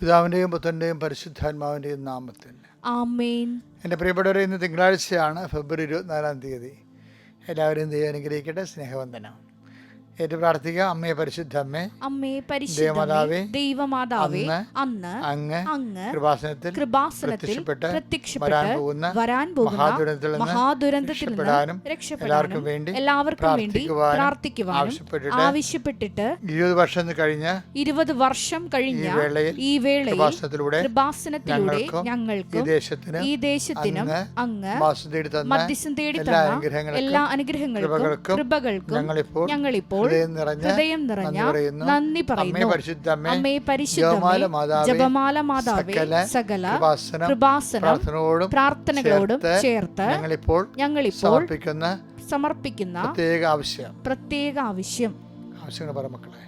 പിതാവിന്റെയും പുത്രന്റെയും പരിശുദ്ധാത്മാവിന്റെയും നാമത്തിൽ. എന്റെ പ്രിയപ്പെട്ടവരെ ഇന്ന് തിങ്കളാഴ്ചയാണ് ഫെബ്രുവരി ഇരുപത്തിനാലാം തീയതി. എല്ലാവരും ദൈവം അനുഗ്രഹിക്കട്ടെ. സ്നേഹവന്ദനം. ഏറ്റു പ്രാർത്ഥിക്കുക. അമ്മയെ പരിശുദ്ധ അമ്മേ അമ്മേ ദേവമാതാവേ, പരിശുദ്ധമേ ദൈവമാതാവേ അന്ന് അങ്ങ് അങ്ങ് കൃപാസനത്തിൽ കൃപാസനത്തിൽ പ്രത്യക്ഷപ്പെട്ട് വരാൻ പോകുന്ന മഹാദുരന്തത്തിൽ നിന്ന് രക്ഷപ്പെടാനും വേണ്ടി എല്ലാവർക്കും വേണ്ടി പ്രാർത്ഥിക്കുവാനും പ്രാർത്ഥിക്കുവാനും ആവശ്യപ്പെട്ടിട്ട് ഇരുപത് വർഷം കഴിഞ്ഞ ഇരുപത് വർഷം കഴിഞ്ഞ ഈ വേളയിൽ കൃപാസനത്തിലൂടെ ഞങ്ങൾക്ക് ഈ ദേശത്തിന് അങ്ങ് മധ്യസ്ഥം തേടി എല്ലാ തന്ന അനുഗ്രഹങ്ങൾക്കും എല്ലാ അനുഗ്രഹങ്ങൾക്കും കൃപകൾക്കും ഞങ്ങളിപ്പോൾ ഹൃദയം നിറഞ്ഞ നന്ദി പറയുന്നു. അമ്മേ പരിശുദ്ധമേ ജപമാല മാതാവേ, സകല കൃപാസനം പ്രാർത്ഥനകളോടും ചേർത്ത് ഞങ്ങളിപ്പോൾ ഞങ്ങളിപ്പോൾ സമർപ്പിക്കുന്ന സമർപ്പിക്കുന്ന പ്രത്യേക ആവശ്യം. പ്രത്യേക ആവശ്യം. ആവശ്യങ്ങൾ പറ മക്കളെ.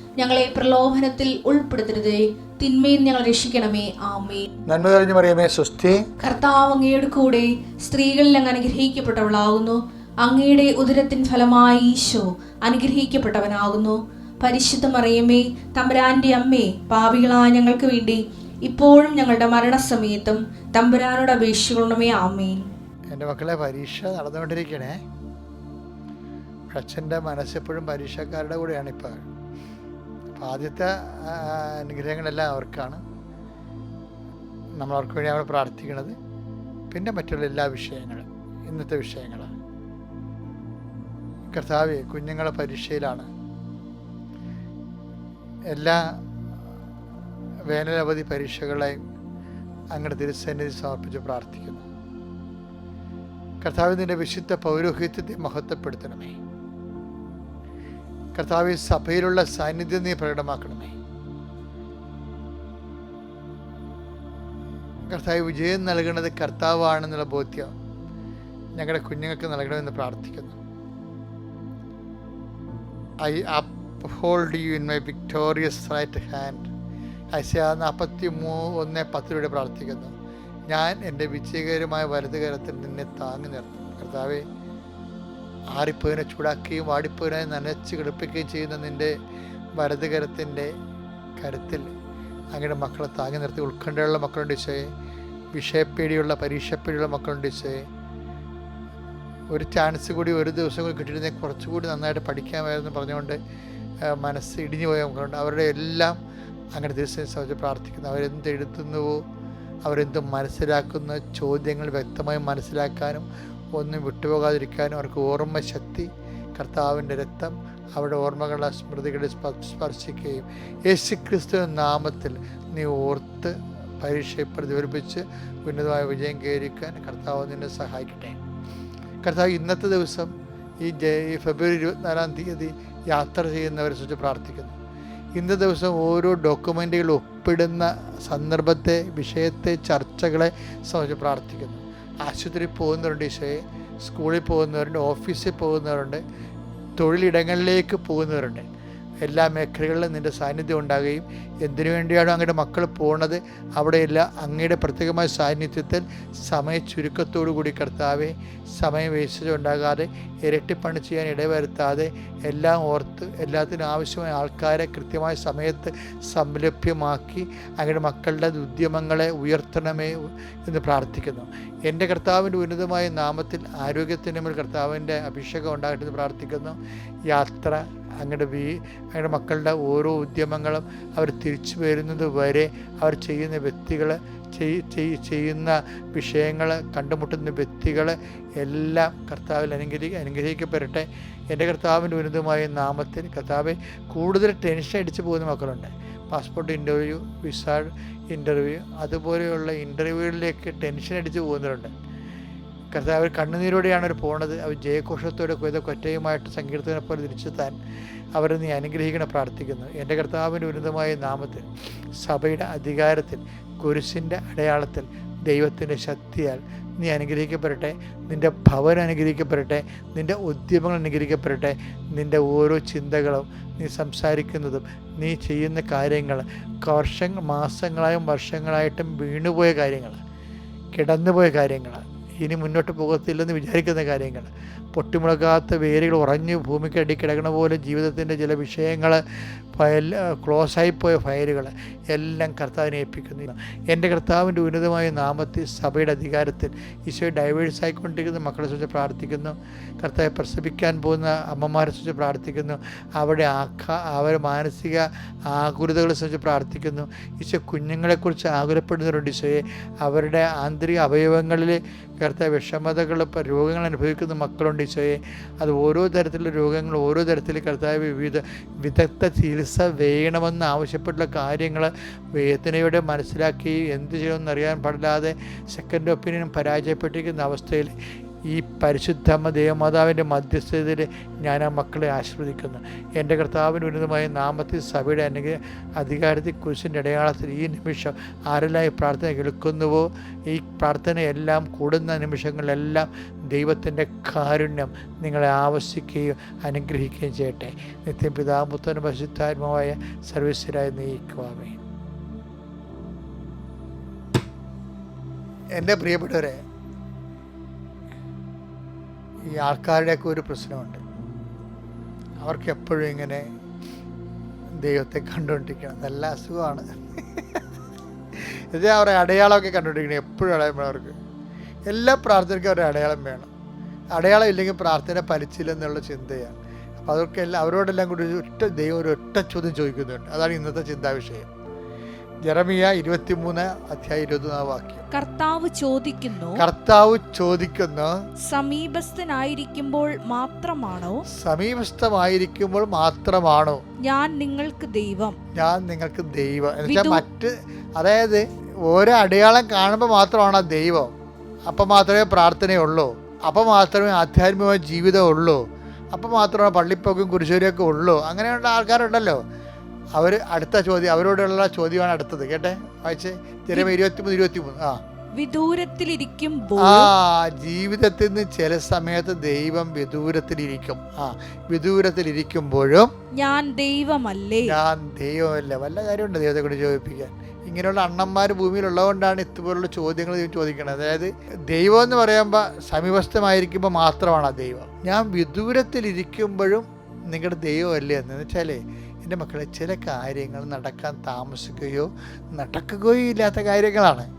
ഞങ്ങളെ പ്രലോഭനത്തിൽ ഉൾപ്പെടുത്തരുതേ. തിന്മയിൽ ഞങ്ങൾ രക്ഷിക്കണമേ. ആമേ നന്മ തെളിഞ്ഞു മറിയമേ സ്വസ്തി. കർത്താവ് അങ്ങയുടെ കൂടെ സ്ത്രീകളിൽ അങ്ങ് അനുഗ്രഹിക്കപ്പെട്ടവളാകുന്നു. അങ്ങയുടെ ഉദരത്തിൻ ഫലമായി ഈശോ അനുഗ്രഹിക്കപ്പെട്ടവനാകുന്നു. പരിശുദ്ധ മറിയമേ തമ്പുരാന്റെ അമ്മേ പാപികളായ ഞങ്ങൾക്ക് വേണ്ടി ഇപ്പോഴും ഞങ്ങളുടെ മരണസമയത്തും തമ്പുരാനോട് അപേക്ഷിക്കണമേ. ആമേൻ. എന്റെ മക്കളെ പരീക്ഷ നടന്നുകൊണ്ടിരിക്കണേ. അച്ഛന്റെ മനസ്സെപ്പോഴും പരീക്ഷക്കാരുടെ കൂടെയാണ് ഇപ്പോൾ ആദ്യത്തെ അനുഗ്രഹങ്ങളെല്ലാം അവർക്കാണ്. നമ്മൾ അവർക്ക് വേണ്ടി നമ്മൾ പ്രാർത്ഥിക്കുന്നത്. പിന്നെ മറ്റുള്ള എല്ലാ വിഷയങ്ങളും ഇന്നത്തെ വിഷയങ്ങൾ കർത്താവ് കുഞ്ഞുങ്ങളെ പരീക്ഷയിലാണ്. എല്ലാ വേനലവധി പരീക്ഷകളെയും അങ്ങയുടെ തിരുസന്നിധി സമർപ്പിച്ച് പ്രാർത്ഥിക്കുന്നു. കർത്താവ് നിന്റെ വിശുദ്ധ പൗരോഹിത്യത്തെ മഹത്വപ്പെടുത്തണമേ. കർത്താവ് സഭയിലുള്ള സാന്നിധ്യം നീ പ്രകടമാക്കണമേ. കർത്താവ് വിജയം നൽകുന്നത് കർത്താവാണെന്നുള്ള ബോധ്യം ഞങ്ങളുടെ കുഞ്ഞുങ്ങൾക്ക് നൽകണമെന്ന് പ്രാർത്ഥിക്കുന്നു. I uphold you in my victorious right hand Isaiah നാൽപ്പത്തി മൂ ഒന്ന് പത്തിലൂടെ പ്രാർത്ഥിക്കുന്നു. ഞാൻ എന്റെ വിജയകരമായ വലതുകരത്തിൽ നിന്നെ താങ്ങി നിർത്തും. കർത്താവെ ആറിപ്പോയിനെ ചൂടാക്കുകയും വാടിപ്പോയിനെ നനച്ച് കിടപ്പിക്കുകയും ചെയ്യുന്ന നിന്റെ വലത് കരത്തിന്റെ കരുത്തിൽ അങ്ങയുടെ മക്കളെ താങ്ങി നിർത്തി. ഉത്കണ്ഠയുള്ള മക്കളുണ്ട് ഈശോയെ. വിഷയപ്പേടിയുള്ള പരീക്ഷപ്പേടിയുള്ള മക്കളുണ്ട് ഈശോയെ. ഒരു ചാൻസ് കൂടി ഒരു ദിവസം കൂടി കിട്ടിയിരുന്നെങ്കിൽ കുറച്ചുകൂടി നന്നായിട്ട് പഠിക്കാമായിരുന്നു പറഞ്ഞുകൊണ്ട് മനസ്സ് ഇടിഞ്ഞു പോയ മക്കളുണ്ട്. അവരുടെ എല്ലാം അങ്ങനെ ദിവസം സംബന്ധിച്ച് പ്രാർത്ഥിക്കുന്നു. അവരെന്ത് എഴുതുന്നുവോ അവരെന്ത് മനസ്സിലാക്കുന്ന ചോദ്യങ്ങൾ വ്യക്തമായി മനസ്സിലാക്കാനും ഒന്നും വിട്ടുപോകാതിരിക്കാനും അവർക്ക് ഓർമ്മ ശക്തി കർത്താവിന്റെ രക്തം അവരുടെ ഓർമ്മകളെ സ്മൃതികളെ സ്പ- സ്പർശിക്കുകയും യേശു ക്രിസ്തു നാമത്തിൽ നീ ഓർത്ത് പരീക്ഷയെ പ്രതിഫലിപ്പിച്ച് ഉന്നതമായ വിജയം കയറിക്കാൻ കർത്താവ് നിന്നെ സഹായിക്കട്ടെ. കർത്താവ് ഇന്നത്തെ ദിവസം ഈ ഈ ഫെബ്രുവരി ഇരുപത്തിനാലാം തീയതി യാത്ര ചെയ്യുന്നവരെ കുറിച്ച് പ്രാർത്ഥിക്കുന്നു. ഇന്നത്തെ ദിവസം ഓരോ ഡോക്യുമെന്റുകൾ ഒപ്പിടുന്ന സന്ദർഭത്തെ വിഷയത്തെ ചർച്ചകളെ സംബന്ധിച്ച് പ്രാർത്ഥിക്കുന്നു. ആശുപത്രിയിൽ പോകുന്നവരുണ്ട് ഈശോയെ. സ്കൂളിൽ പോകുന്നവരുണ്ട് ഓഫീസിൽ പോകുന്നവരുണ്ട് തൊഴിലിടങ്ങളിലേക്ക് പോകുന്നവരുണ്ട്. എല്ലാ മേഖലകളിലും നിന്റെ സാന്നിധ്യം ഉണ്ടാകുകയും എന്തിനു വേണ്ടിയാണോ അങ്ങയുടെ മക്കൾ പോകുന്നത് അവിടെയെല്ലാം അങ്ങയുടെ പ്രത്യേകമായ സാന്നിധ്യത്തിൽ സമയ ചുരുക്കത്തോടു കൂടി കർത്താവെ സമയം വേസ്റ്റ് ഉണ്ടാകാതെ ഇരട്ടിപ്പണി ചെയ്യാൻ ഇടവരുത്താതെ എല്ലാം ഓർത്ത് എല്ലാത്തിനും ആവശ്യമായ ആൾക്കാരെ കൃത്യമായ സമയത്ത് സംലഭ്യമാക്കി അങ്ങയുടെ മക്കളുടെ ഉദ്യമങ്ങളെ ഉയർത്തണമേ എന്ന് പ്രാർത്ഥിക്കുന്നു. എന്റെ കർത്താവിന്റെ ഉന്നതമായ നാമത്തിൽ ആരോഗ്യത്തിന് മേൽ കർത്താവിന്റെ അഭിഷേകം ഉണ്ടാകട്ടെ എന്ന് പ്രാർത്ഥിക്കുന്നു. യാത്ര അങ്ങയുടെ വീ അങ്ങയുടെ മക്കളുടെ ഓരോ ഉദ്യമങ്ങളും അവർ തിരിച്ചു വരുന്നത് വരെ അവർ ചെയ്യുന്ന വ്യക്തികൾ ചെയ്- ചെയ്- ചെയ്യുന്ന വിഷയങ്ങൾ കണ്ടുമുട്ടുന്ന വ്യക്തികൾ എല്ലാം കർത്താവിൽ അനുഗ്രഹി അനുഗ്രഹിക്കപ്പെടട്ടെ. എന്റെ കർത്താവിന്റെ ഉന്നതമായ നാമത്തിൽ കർത്താവ് കൂടുതൽ ടെൻഷൻ അടിച്ചു പോകുന്ന മക്കളുണ്ട്. പാസ്പോർട്ട് ഇന്റർവ്യൂ വിസ ഇന്റർവ്യൂ അതുപോലെയുള്ള ഇന്റർവ്യൂകളിലേക്ക് ടെൻഷൻ അടിച്ച് പോകുന്നവരുണ്ട്. കർത്താവ് കണ്ണുനീരോടെയാണ് അവർ പോണത്. അവർ ജയഘോഷത്തോടെ കൊയ്ത കൊറ്റയുമായിട്ട് സങ്കീർത്തനെ പോലെ തിരിച്ചെത്താൻ അവരെ നീ അനുഗ്രഹിക്കണം പ്രാർത്ഥിക്കുന്നു. എന്റെ കർത്താവിന്റെ ഉന്നതമായ നാമത്തിൽ സഭയുടെ അധികാരത്തിൽ കുരിശിന്റെ അടയാളത്തിൽ ദൈവത്തിന്റെ ശക്തിയാൽ നീ അനുഗ്രഹിക്കപ്പെടട്ടെ. നിന്റെ ഭവനം അനുഗ്രഹിക്കപ്പെടട്ടെ. നിന്റെ ഉദ്യമങ്ങൾ അനുഗ്രഹിക്കപ്പെടട്ടെ. നിന്റെ ഓരോ ചിന്തകളും നീ സംസാരിക്കുന്നതും നീ ചെയ്യുന്ന കാര്യങ്ങൾ വർഷങ്ങൾ മാസങ്ങളായും വർഷങ്ങളായിട്ടും വീണുപോയ കാര്യങ്ങൾ കിടന്നുപോയ കാര്യങ്ങൾ ഇനി മുന്നോട്ട് പോകത്തില്ലെന്ന് വിചാരിക്കുന്ന കാര്യങ്ങൾ. പൊട്ടിമുളകാത്ത വേരുകൾ ഉറഞ്ഞ് ഭൂമിക്കടി കിടക്കണ പോലെ ജീവിതത്തിന്റെ ചില വിഷയങ്ങൾ ഫയൽ ക്ലോസായിപ്പോയ ഫയലുകൾ എല്ലാം കർത്താവിനെ ഏൽപ്പിക്കുന്നു എന്റെ കർത്താവിന്റെ ഉന്നതമായ നാമത്തിൽ സഭയുടെ അധികാരത്തിൽ ഈശോ ഡൈവേഴ്സ് ആയിക്കൊണ്ടിരിക്കുന്ന മക്കളെ കുറിച്ച് പ്രാർത്ഥിക്കുന്നു. കർത്താവെ പ്രസവിക്കാൻ പോകുന്ന അമ്മമാരെ കുറിച്ച് പ്രാർത്ഥിക്കുന്നു. അവിടെ ആഖ അവർ മാനസിക ആകുലതകളെ കുറിച്ച് പ്രാർത്ഥിക്കുന്നു. ഈശോ കുഞ്ഞുങ്ങളെക്കുറിച്ച് ആകുലപ്പെടുന്നവരുണ്ട് ഈശോയെ. അവരുടെ ആന്തരിക അവയവങ്ങളിൽ കർത്താവ് വിഷമതകൾ രോഗങ്ങൾ അനുഭവിക്കുന്ന മക്കളുണ്ട് ഈശോയെ. അത് ഓരോ തരത്തിലുള്ള രോഗങ്ങൾ ഓരോ തരത്തിൽ കർത്താവ് വിവിധ വിദഗ്ധ ചികിത്സ വേണമെന്ന് ആവശ്യപ്പെട്ടുള്ള കാര്യങ്ങൾ വേദനയോടെ മനസ്സിലാക്കി എന്ത് ചെയ്യണമെന്ന് അറിയാൻ പാടില്ലാതെ സെക്കൻഡ് ഒപ്പീനിയൻ പരാജയപ്പെട്ടിരിക്കുന്ന അവസ്ഥയിൽ ഈ പരിശുദ്ധമ്മ ദേവമാതാവിന്റെ മധ്യസ്ഥതയിൽ ഞാൻ ആ മക്കളെ ആശീർവദിക്കുന്നു. എന്റെ കർത്താവിന് ഉന്നതമായ നാമത്തിൽ സഭയുടെ അല്ലെങ്കിൽ അധികാരത്തിൽ കുരിശിന്റെ അടയാളത്തിൽ ഈ നിമിഷം ആരെല്ലാം ഈ പ്രാർത്ഥന കേൾക്കുന്നുവോ ഈ പ്രാർത്ഥനയെല്ലാം കൂടുന്ന നിമിഷങ്ങളിലെല്ലാം ദൈവത്തിന്റെ കാരുണ്യം നിങ്ങളെ ആവശ്യിക്കുകയും അനുഗ്രഹിക്കുകയും ചെയ്യട്ടെ. നിത്യം പിതാമുത്തനും പരിശുദ്ധാത്മാവായ സർവീസിലായി നയിക്കുവാമേ എന്റെ പ്രിയപ്പെട്ടവരെ ഈ ആൾക്കാരുടെയൊക്കെ ഒരു പ്രശ്നമുണ്ട്. അവർക്ക് എപ്പോഴും ഇങ്ങനെ ദൈവത്തെ കണ്ടുകൊണ്ടിരിക്കണം. നല്ല അസുഖമാണ്. ഇതേ അവരുടെ അടയാളമൊക്കെ കണ്ടുകൊണ്ടിരിക്കണം എപ്പോഴും അടയാളം വേണം അവർക്ക്. എല്ലാ പ്രാർത്ഥനയ്ക്കും അവരുടെ അടയാളം വേണം. അടയാളം ഇല്ലെങ്കിൽ പ്രാർത്ഥന ഫലിച്ചില്ലെന്നുള്ള ചിന്തയാണ്. അപ്പോൾ അതൊക്കെ എല്ലാം അവരോടെല്ലാം കൂടി ഒറ്റ ദൈവം ഒരു ഒറ്റ ചോദ്യം ചോദിക്കുന്നുണ്ട്. അതാണ് ഇന്നത്തെ ചിന്താ വിഷയം ജെറമിയ ഇരുപത്തിമൂന്ന് അധ്യായം ഇരുപത്തിനാല് വാക്യം. കർത്താവ് ചോദിക്കുന്നു കർത്താവ് ചോദിക്കുന്നു സമീപസ്ഥനായിരിക്കുമ്പോൾ മാത്രമാണോ? സമീപസ്ഥമായിരിക്കുമ്പോൾ മാത്രമാണോ? ഞാൻ നിങ്ങൾക്ക് ദൈവം. ഞാൻ നിങ്ങൾക്ക് ദൈവം. എന്ന് വെച്ചാൽ മറ്റ് അതായത് ഓരോ അടയാളം കാണുമ്പോൾ മാത്രമാണ് ദൈവം? അപ്പം മാത്രമേ പ്രാർത്ഥനയുള്ളൂ. അപ്പം മാത്രമേ ആധ്യാത്മികമായ ജീവിതം ഉള്ളൂ. അപ്പം മാത്രമേ പള്ളിപ്പൊക്കും കുരിശൂരിയൊക്കെ ഉള്ളൂ. അങ്ങനെയുള്ള ആൾക്കാരുണ്ടല്ലോ. അവർ അടുത്ത ചോദ്യം അവരോടുള്ള ചോദ്യമാണ് അടുത്തത്. കേട്ടെ? വായിച്ചേ. ചെറിയ ഇരുപത്തിമൂന്ന് ഇരുപത്തിമൂന്ന്. ആ. വിദൂരത്തിലിരിക്കുമ്പോൾ ആ ജീവിതത്തിൽ നിന്ന് ചില സമയത്ത് ദൈവം വിദൂരത്തിലിരിക്കും. ആ വിദൂരത്തിലിരിക്കുമ്പോഴും ഞാൻ ദൈവമല്ലേ? ഞാൻ ദൈവമല്ല? വല്ല കാര്യമുണ്ട് ദൈവത്തെ കൂടി ചോദിപ്പിക്കാൻ. ഇങ്ങനെയുള്ള അണ്ണന്മാർ ഭൂമിയിലുള്ളതുകൊണ്ടാണ് ഇതുപോലുള്ള ചോദ്യങ്ങൾ ചോദിക്കുന്നത്. അതായത് ദൈവം എന്ന് പറയുമ്പോൾ സമീപസ്ഥമായിരിക്കുമ്പോൾ മാത്രമാണ് ആ ദൈവം. ഞാൻ വിദൂരത്തിലിരിക്കുമ്പോഴും നിങ്ങളുടെ ദൈവമല്ലേ എന്ന് വെച്ചാലേ എന്റെ മക്കളെ ചില കാര്യങ്ങൾ നടക്കാൻ താമസിക്കുകയോ നടക്കുകയോ ഇല്ലാത്ത കാര്യങ്ങളാണ്.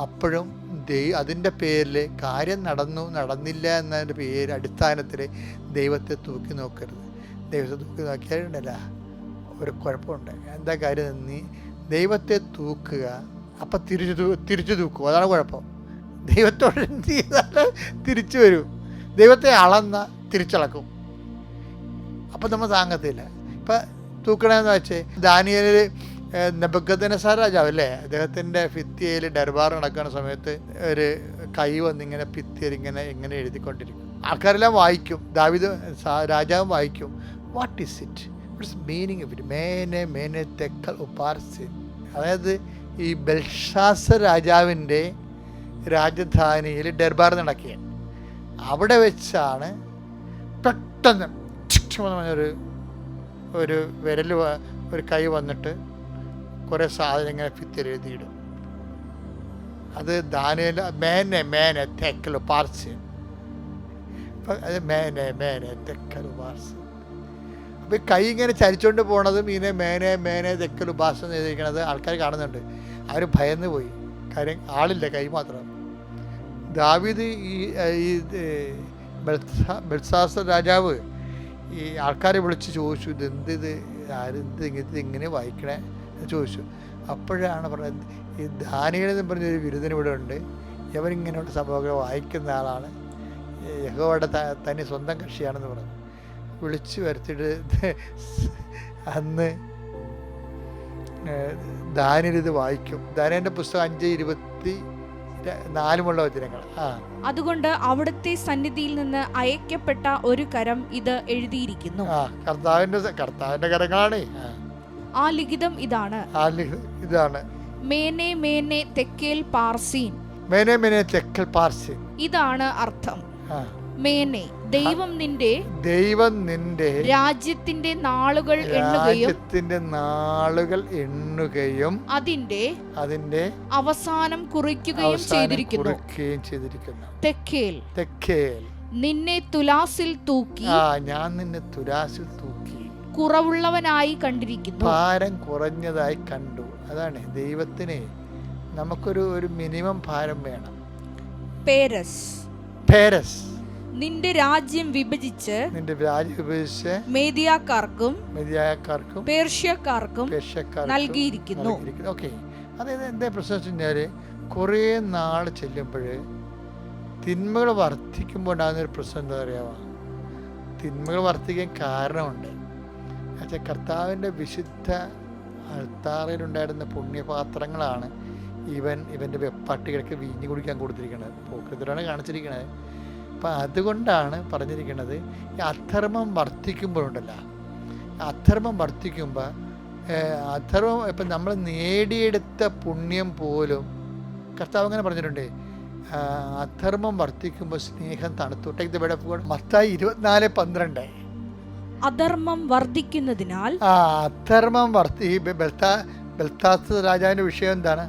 അപ്പോഴും ദൈ അതിന്റെ പേരിൽ കാര്യം നടന്നു നടന്നില്ല എന്നതിന്റെ പേര് അടിസ്ഥാനത്തിൽ ദൈവത്തെ തൂക്കി നോക്കരുത്. ദൈവത്തെ തൂക്കി നോക്കിയാലുണ്ടല്ല ഒരു കുഴപ്പമുണ്ട്. എന്താ കാര്യം നീ ദൈവത്തെ തൂക്കുക അപ്പം തിരിച്ചു തൂ- തിരിച്ചു തൂക്കും. അതാണ് കുഴപ്പം. ദൈവത്തോട് ചെയ്താൽ തിരിച്ചു വരും. ദൈവത്തെ അളന്ന തിരിച്ചളക്കും. അപ്പം നമ്മൾ താങ്ങത്തില്ല. ഇപ്പം തൂക്കണമെന്ന് വെച്ച് ദാനിയലിൽ നെബക്കത്തനസാർ രാജാവ് അല്ലേ? അദ്ദേഹത്തിന്റെ ഭിത്തിയിൽ ഡർബാർ നടക്കുന്ന സമയത്ത് ഒരു കൈ വന്നിങ്ങനെ ഭിത്തിയിൽ ഇങ്ങനെ ഇങ്ങനെ എഴുതിക്കൊണ്ടിരിക്കും. ആൾക്കാരെല്ലാം വായിക്കും. ദാവിദ് രാജാവ് വായിക്കും. What is it it's meaning of it mene mene tekel upharsin അതായത് ഈ ബൽഷാസ രാജാവിന്റെ രാജധാനിയിൽ ഡർബാർ നടക്കുക അവിടെ വെച്ചാണ് പെട്ടെന്ന് പറഞ്ഞൊരു ഒരു വിരൽ ഒരു കൈ വന്നിട്ട് കുറേ സാധനങ്ങൾ ഭിത്തിരെഴുതിയിടും അത് ദാനേല മേനെ മേനെ തെക്കലു പാർസ് അത് മേനെ മേനെ തെക്കൽ പാർസ് അപ്പോൾ ഈ കൈ ഇങ്ങനെ ചരിച്ചുകൊണ്ട് പോണതും ഇതിനെ മേനെ മേനെ തെക്കൽ ഉപാസം എന്ന് എഴുതിയിരിക്കണത് ആൾക്കാർ കാണുന്നുണ്ട്. അവർ ഭയന്ന് പോയി. കാര്യം ആളില്ല കൈ മാത്രം. ദാവീദ് ഈ ഏഹ്, ഈ ബൽസാ- രാജാവ് ഈ ആൾക്കാരെ വിളിച്ച് ചോദിച്ചു ഇത്? എന്ത് ഇത്? ആരെന്ത് ഇത് ഇങ്ങനെ വായിക്കണേ? ചോദിച്ചു. അപ്പോഴാണ് പറഞ്ഞത് ഈ ദാനികൾ എന്ന് പറഞ്ഞൊരു ബിരുദന ഇവിടെ ഉണ്ട്. ഇവരിങ്ങനെയുള്ള സംഭവങ്ങൾ വായിക്കുന്ന ആളാണ്. യഹോയുടെ ത- തനി സ്വന്തം കക്ഷിയാണെന്ന് പറഞ്ഞു. വിളിച്ചു വരുത്തിയിട്ട് അന്ന് ദാനിയൽ ഇത് വായിക്കും. ദാനേന്റെ പുസ്തകം അഞ്ച് ഇരുപത്തി നാലുമുള്ള വചനങ്ങൾ. അതുകൊണ്ട് അവിടുത്തെ സന്നിധിയിൽ നിന്ന് അയക്കപ്പെട്ട ഒരു കരം ഇത് എഴുതിയിരിക്കുന്നു. കർത്താവിന്റെ സ- കരങ്ങളാണ്. ആ. ലിഖിതം ഇതാണ്. ഇതാണ്. മേനെ മേനെ തെക്കേൽ പാർസീൻ. മേനെ മേനെ തെക്കേൽ പാർസീൻ. ഇതാണ് അർത്ഥം. മേനെ. ദൈവം നിന്റെ ദൈവം നിന്റെ രാജ്യത്തിന്റെ നാളുകൾ എണ്ണുകയും രാജ്യത്തിന്റെ നാളുകൾ എണ്ണുകയും അതിന്റെ അതിന്റെ അവസാനം കുറിക്കുകയും ചെയ്തിരിക്കുന്നു. കുറിക്കുകയും ചെയ്തിരിക്കുന്നു. തെക്കേൽ. തെക്കേൽ. നിന്നെ തുലാസിൽ തൂക്കി. ആ ഞാൻ നിന്നെ തുലാസിൽ തൂക്കി. കുറവുള്ളവനായി കണ്ടിരിക്കുന്നു. ഭാരം കുറഞ്ഞതായി കണ്ടു. അതാണ് ദൈവത്തിന് നമുക്കൊരു ഒരു മിനിമം ഭാരം വേണം. പേരസ്. പേരസ്. നിന്റെ രാജ്യം വിഭജിച്ച് നിന്റെ രാജ്യം വിഭജിച്ച് മേദിയാക്കാർക്കും മേദിയാക്കാർക്കും പേർഷ്യക്കാർക്കും പേർഷ്യക്കാർക്കും നൽകിയിരിക്കുന്നു. ഓക്കെ. അതായത് എന്താ പ്രശ്നം വെച്ച് കഴിഞ്ഞാൽ കുറേ നാൾ ചെല്ലുമ്പോൾ തിന്മകൾ വർദ്ധിക്കുമ്പോൾ ഉണ്ടാകുന്ന ഒരു പ്രശ്നം എന്താ പറയുക തിന്മകൾ വർദ്ധിക്കാൻ കാരണമുണ്ട്. എന്നുവെച്ചാൽ കർത്താവിന്റെ വിശുദ്ധ അൾത്താറയിലുണ്ടായിരുന്ന പുണ്യപാത്രങ്ങളാണ് ഇവൻ ഇവന്റെ വെപ്പാട്ടികൾക്ക് വീഞ്ഞു കുടിക്കാൻ കൊടുത്തിരിക്കുന്നത് പോക്കൃതരാണ് കാണിച്ചിരിക്കുന്നത് അപ്പം അതുകൊണ്ടാണ് പറഞ്ഞിരിക്കുന്നത് ഈ അധർമ്മം വർദ്ധിക്കുമ്പോഴുണ്ടല്ലോ. അധർമ്മം വർദ്ധിക്കുമ്പോൾ അധർമ്മം ഇപ്പം നമ്മൾ നേടിയെടുത്ത പുണ്യം പോലും കർത്താവ് അങ്ങനെ പറഞ്ഞിട്ടുണ്ട് അധർമ്മം വർദ്ധിക്കുമ്പോൾ സ്നേഹം തണുത്തു. ടേക്ക് ദ ബെഡ് ഓഫ് മത്തായി ഇരുപത്തിനാല് പന്ത്രണ്ട്. അധർമ്മം വർദ്ധിക്കുന്നതിനാൽ ആ അധർമ്മം വർദ്ധി ബെൽത്താ ബെൽത്താസ് രാജാവിന്റെ വിഷയം എന്താണ്?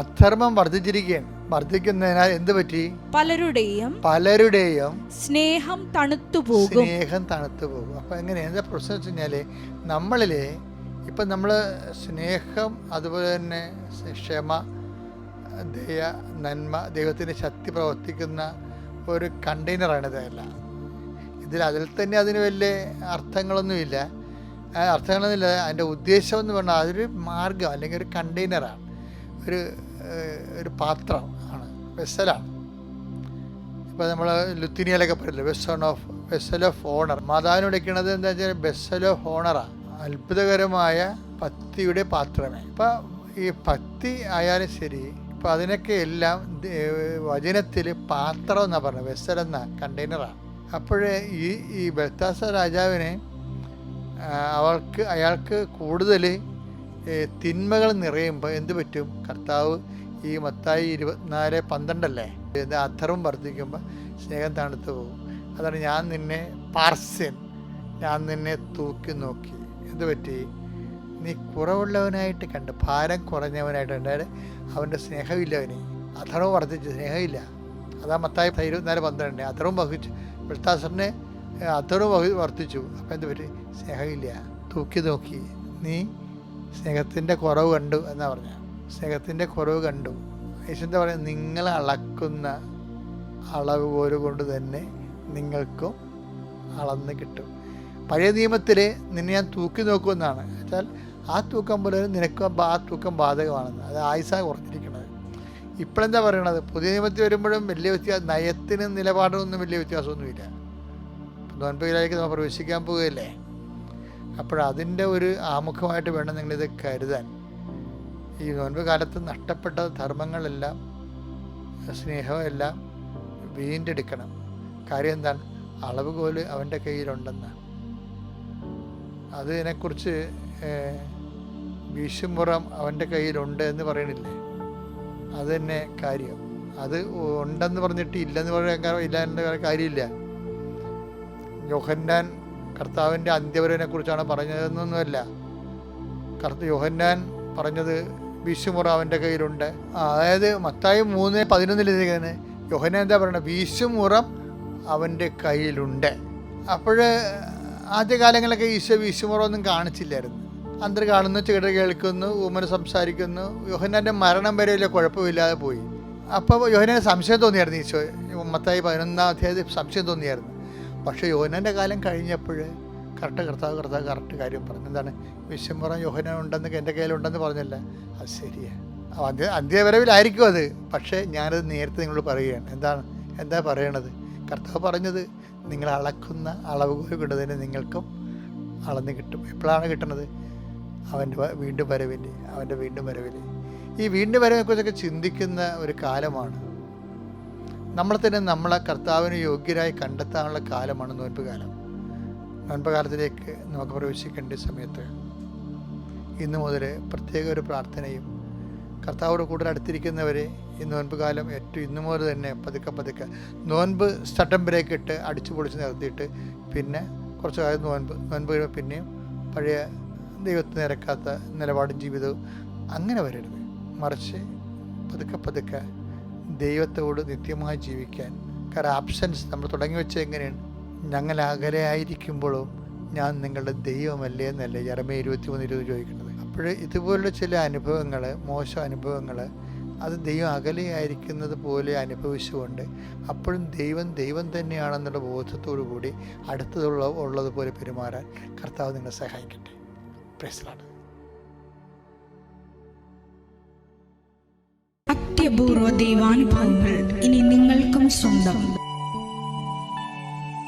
അധർമ്മം വർദ്ധിച്ചിരിക്കുകയാണ്. വർദ്ധിക്കുന്നതിനാൽ എന്ത് പറ്റി? പലരുടെയും പലരുടെയും സ്നേഹം തണുത്തു പോകും സ്നേഹം തണുത്തു പോകും അപ്പൊ എങ്ങനെ? എന്താ പ്രശ്നം വെച്ച് കഴിഞ്ഞാൽ നമ്മളിൽ ഇപ്പൊ നമ്മൾ സ്നേഹം അതുപോലെ തന്നെ ക്ഷമ ദയ നന്മ ദൈവത്തിന്റെ ശക്തി പ്രവർത്തിക്കുന്ന ഒരു കണ്ടെയ്നറാണ് ഇതെല്ലാം. ഇതിൽ അതിൽ തന്നെ അതിന് വലിയ അർത്ഥങ്ങളൊന്നുമില്ല അർത്ഥങ്ങളൊന്നുമില്ല. അതിന്റെ ഉദ്ദേശം എന്ന് പറഞ്ഞാൽ അതൊരു മാർഗം അല്ലെങ്കിൽ ഒരു കണ്ടെയ്നറാണ് ഒരു ഒരു പാത്രം വെസലാണ് ഇപ്പോൾ നമ്മൾ ലുത്തിനിയയിലൊക്കെ പറയില്ലേ vessel of vessel of honour. മാതാവിന് വിളിക്കുന്നത് എന്താ വെച്ചാൽ വെസൽ ഓഫ് ഓണറാണ് അത്ഭുതകരമായ ഭക്തിയുടെ പാത്രമേ. ഇപ്പം ഈ ഭക്തി ആയാലും ശരി ഇപ്പം അതിനൊക്കെ എല്ലാം വചനത്തിൽ പാത്രം എന്നാണ് പറഞ്ഞത് വെസൽ എന്ന കണ്ടെയ്നറാണ് അപ്പോഴേ ഈ ഈ ബത്താസ രാജാവിനെ അവൾക്ക് അയാൾക്ക് കൂടുതൽ തിന്മകൾ നിറയുമ്പോൾ എന്ത് പറ്റും? കർത്താവ് ഈ മത്തായി ഇരുപത്തിനാല് പന്ത്രണ്ടല്ലേ? ഇത് അധർവം വർദ്ധിക്കുമ്പോൾ സ്നേഹം തണുത്തു പോകും. അതാണ് ഞാൻ നിന്നെ പാർസ്യൻ ഞാൻ നിന്നെ തൂക്കി നോക്കി. എന്ത് പറ്റി? നീ കുറവുള്ളവനായിട്ട് കണ്ട് ഭാരം കുറഞ്ഞവനായിട്ട് കണ്ടാൽ അവന്റെ സ്നേഹമില്ല അവന് അധർമ്മം വർദ്ധിച്ചു സ്നേഹമില്ല. അതാ മത്തായി ഇരുപത്തിനാല് പന്ത്രണ്ട്. അധർവം വഹിച്ചു വൃത്താസറിന് അധർവം വഹി വർദ്ധിച്ചു. അപ്പം എന്ത് പറ്റി? സ്നേഹമില്ല. തൂക്കി നോക്കി. നീ സ്നേഹത്തിന്റെ കുറവ് കണ്ടു എന്നാണ് പറഞ്ഞ. സ്നേഹത്തിന്റെ കുറവ് കണ്ടു. യേശു എന്താ നിങ്ങളെ അളക്കുന്ന അളവ് പോലെ കൊണ്ട് തന്നെ നിങ്ങൾക്കും അളന്ന് കിട്ടും. പഴയ നിയമത്തിൽ നിന്നെ ഞാൻ തൂക്കി നോക്കുമെന്നാണ്. വെച്ചാൽ ആ തൂക്കം പോലെ നിനക്കും ആ തൂക്കം ബാധകമാണെന്ന്. അത് ആയുസാണ് കുറഞ്ഞിരിക്കുന്നത്. ഇപ്പോഴെന്താ പറയണത്? പുതിയ നിയമത്തിൽ വരുമ്പോഴും വലിയ വ്യത്യാസം നയത്തിനും നിലപാടിനൊന്നും വലിയ വ്യത്യാസമൊന്നുമില്ല. നോൻപയിലേക്ക് നമ്മൾ പ്രവേശിക്കാൻ പോവുകയല്ലേ? അപ്പോഴതിന്റെ ഒരു ആമുഖമായിട്ട് വേണം നിങ്ങളിത് കരുതാൻ. ഈ നോൻപ് കാലത്ത് നഷ്ടപ്പെട്ട ധർമ്മങ്ങളെല്ലാം സ്നേഹമെല്ലാം വീണ്ടെടുക്കണം. കാര്യം എന്താണ്? അളവുകോൽ അവന്റെ കയ്യിലുണ്ടെന്ന്. അതിനെക്കുറിച്ച് വീശുമുറം അവന്റെ കയ്യിലുണ്ട് എന്ന് പറയണില്ലേ? അത് തന്നെ കാര്യം. അത് ഉണ്ടെന്ന് പറഞ്ഞിട്ട് ഇല്ലെന്ന് പറയാൻ ഇല്ല എന്ന് പറയാൻ കാര്യമില്ല. യോഹന്നാൻ കർത്താവിന്റെ അന്ത്യവരവിനെ കുറിച്ചാണ് പറഞ്ഞതെന്നൊന്നുമല്ല. കർത്ത യോഹന്നാൻ പറഞ്ഞത് വീശുമുറ അവന്റെ കയ്യിലുണ്ട്. അതായത് മത്തായി മൂന്ന് പതിനൊന്നിലിരിക്കുന്നത് യോഹന എന്താ പറയുന്നത്? വീശുമുറം അവന്റെ കയ്യിലുണ്ട്. അപ്പോൾ ആദ്യകാലങ്ങളിലൊക്കെ ഈശോ വീശുമുറം ഒന്നും കാണിച്ചില്ലായിരുന്നു. അന്തർ കാണുന്നു ചെകിട കേൾക്കുന്നു ഊമന് സംസാരിക്കുന്നു. യോഹനാന്റെ മരണം വരെ വലിയ കുഴപ്പമില്ലാതെ പോയി. അപ്പോൾ യോഹനാന് സംശയം തോന്നിയായിരുന്നു ഈശോ. മത്തായി പതിനൊന്നാം അധ്യായത്തിൽ സംശയം തോന്നിയായിരുന്നു. പക്ഷേ യോഹനാന്റെ കാലം കഴിഞ്ഞപ്പോൾ കറക്റ്റ് കർത്താവ് കർത്താവ് കറക്റ്റ് കാര്യം പറഞ്ഞു. എന്താണ്? വിശ്വംപുറം യോഹന ഉണ്ടെന്ന് എന്റെ കയ്യിലുണ്ടെന്ന് പറഞ്ഞല്ല. അത് ശരിയാണ് അന്ത്യ അന്ത്യവരവിലായിരിക്കും അത്. പക്ഷേ ഞാനത് നേരത്തെ നിങ്ങളോട് പറയുകയാണ്. എന്താണ്? എന്താ പറയണത്? കർത്താവ് പറഞ്ഞത് നിങ്ങൾ അളക്കുന്ന അളവുകോൽ കൊണ്ട് തന്നെ നിങ്ങൾക്കും അളന്ന് കിട്ടും. എപ്പോഴാണ് കിട്ടുന്നത് അവന്റെ വീണ്ടും വരവിന്റെ അവന്റെ വീണ്ടും വരവിൽ ഈ വീണ്ടും വരവിനെക്കുറിച്ചൊക്കെ ചിന്തിക്കുന്ന ഒരു കാലമാണ്. നമ്മളെ തന്നെ നമ്മളെ കർത്താവിന് യോഗ്യരായി കണ്ടെത്താനുള്ള കാലമാണ് നോൻപ് കാലം നോൻപ് കാലത്തിലേക്ക് നമുക്ക് പ്രവേശിക്കേണ്ട സമയത്ത് ഇന്നു മുതൽ പ്രത്യേക ഒരു പ്രാർത്ഥനയും കർത്താവോട് കൂടുതൽ അടുത്തിരിക്കുന്നവരെ ഈ നോൻപ് കാലം ഏറ്റവും ഇന്നു മുതൽ തന്നെ പതുക്കെ പതുക്കെ നോൻപ് സ്റ്റട്ടം ബ്രേക്ക് ഇട്ട് അടിച്ചു പൊളിച്ച് നിർത്തിയിട്ട് പിന്നെ കുറച്ച് കാലം നോൻപ് നോൻപ് കഴിയുമ്പോൾ പിന്നെയും പഴയ ദൈവത്തിന് നിരക്കാത്ത നിലപാടും ജീവിതവും അങ്ങനെ വരരുത്. മറിച്ച് പതുക്കെ പതുക്കെ ദൈവത്തോട് നിത്യമായി ജീവിക്കാൻ കാരണം ആപ്ഷൻസ് നമ്മൾ തുടങ്ങി വെച്ചത് എങ്ങനെയാണ്? ഞങ്ങൾ അകലെയായിരിക്കുമ്പോഴും ഞാൻ നിങ്ങളുടെ ദൈവമല്ലേ എന്നല്ലേ ജറമ ഇരുപത്തി മൂന്ന് ഇരുപത് ചോദിക്കുന്നത്. അപ്പോൾ ഇതുപോലുള്ള ചില അനുഭവങ്ങൾ മോശം അനുഭവങ്ങൾ അത് ദൈവം അകലെയായിരിക്കുന്നത് പോലെ അനുഭവിച്ചുകൊണ്ട് അപ്പോഴും ദൈവം ദൈവം തന്നെയാണെന്നുള്ള ബോധത്തോടു കൂടി അടുത്തതുള്ള ഉള്ളതുപോലെ പെരുമാറാൻ കർത്താവ് നിങ്ങളെ സഹായിക്കട്ടെ. പ്രശ്നമാണ് അത്യപൂർവ ദൈവാനുഭവങ്ങൾ ഇനി നിങ്ങൾക്കും സ്വന്തം.